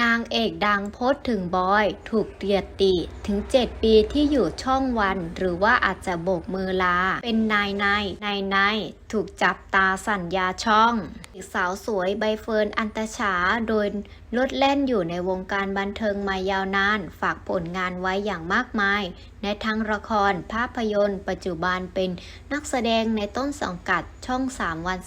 นางเอกดังโพสถึงบอย ถูกเตียติ ถึง 7 ปีที่อยู่ช่องวัน หรือว่าอาจจะโบกมือลา เป็นนายนายนายนายถูกจับตาสัญญาช่องอีกสาวสวยใบเฟิร์นอันตชา โดยลดแล่นอยู่ในวงการบันเทิงมายาวนาน ฝากผลงานไว้อย่างมากมาย ในทั้งละคร ภาพยนตร์ ปัจจุบันเป็นนักแสดงในต้นสังกัดช่อง 3 วัน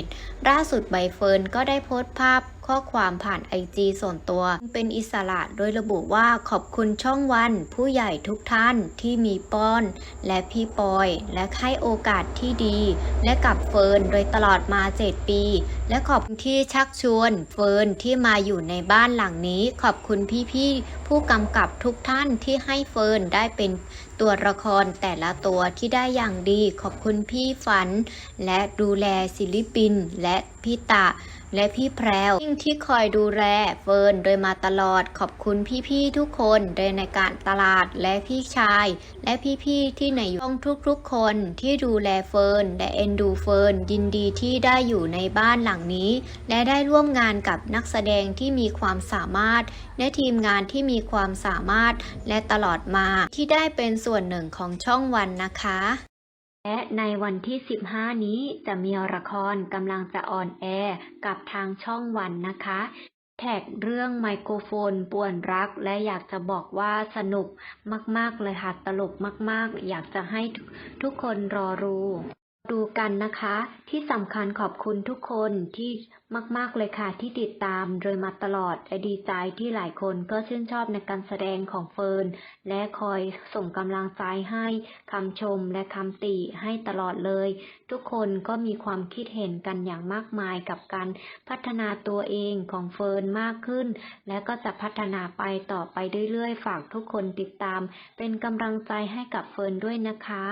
11ล่าสุดใบเฟิร์นก็ได้โพสต์ภาพ ข้อความผ่านไอจีส่วนตัว เป็นอิสระโดยระบุว่าขอบคุณช่องวัน ผู้ใหญ่ทุกท่านที่มีป้อน และพี่ปอย และให้โอกาสที่ดี และกับเฟิร์นโดยตลอดมา 7 ปีและขอบคุณที่ชักชวนเฟิร์นที่มาอยู่ในบ้านหลังนี้ ขอบคุณพี่ๆผู้กำกับทุกท่านที่ให้เฟิร์นได้เป็นตัวละครแต่ละตัวที่ได้อย่างดี ขอบคุณพี่ฝัน และดูแลศิลปิน และพี่ตะและพี่แพร่ที่คอยดูแลเฟิร์นโดยมาตลอดขอบคุณพี่ๆทุกคนโดยในการตลาดและพี่ชาย และพี่ๆที่ในช่องทุกๆคนที่ดูแลเฟิร์นและเอ็นดูเฟิร์นยินดีที่ได้อยู่ในบ้านหลังนี้ และได้ร่วมงานกับนักแสดงที่มีความสามารถ และทีมงานที่มีความสามารถ และตลอดมาที่ได้เป็นส่วนหนึ่งของช่องวันนะคะ และในวันที่ 15 นี้จะมีละครกำลังจะออนแอร์กับทางช่องวันนะคะแท็กเรื่องไมโครโฟนป่วนรักและอยากจะบอกว่าสนุกมาก ๆ เลยค่ะ ตลกมาก ๆ อยากจะให้ทุกคนรอรู้ ดูกันนะคะ ที่สำคัญขอบคุณทุกคนที่มาก ๆ เลยค่ะที่ติดตามโดยมาตลอดและดีใจที่หลายคนก็ชื่นชอบในการแสดงของเฟิร์น และคอยส่งกำลังใจให้คำชมและคำติให้ตลอดเลย ทุกคนก็มีความคิดเห็นกันอย่างมากมายกับการพัฒนาตัวเองของเฟิร์นมากขึ้น และก็จะพัฒนาไปต่อไปเรื่อยๆ ฝากทุกคนติดตาม เป็นกำลังใจให้กับเฟิร์นด้วยนะคะ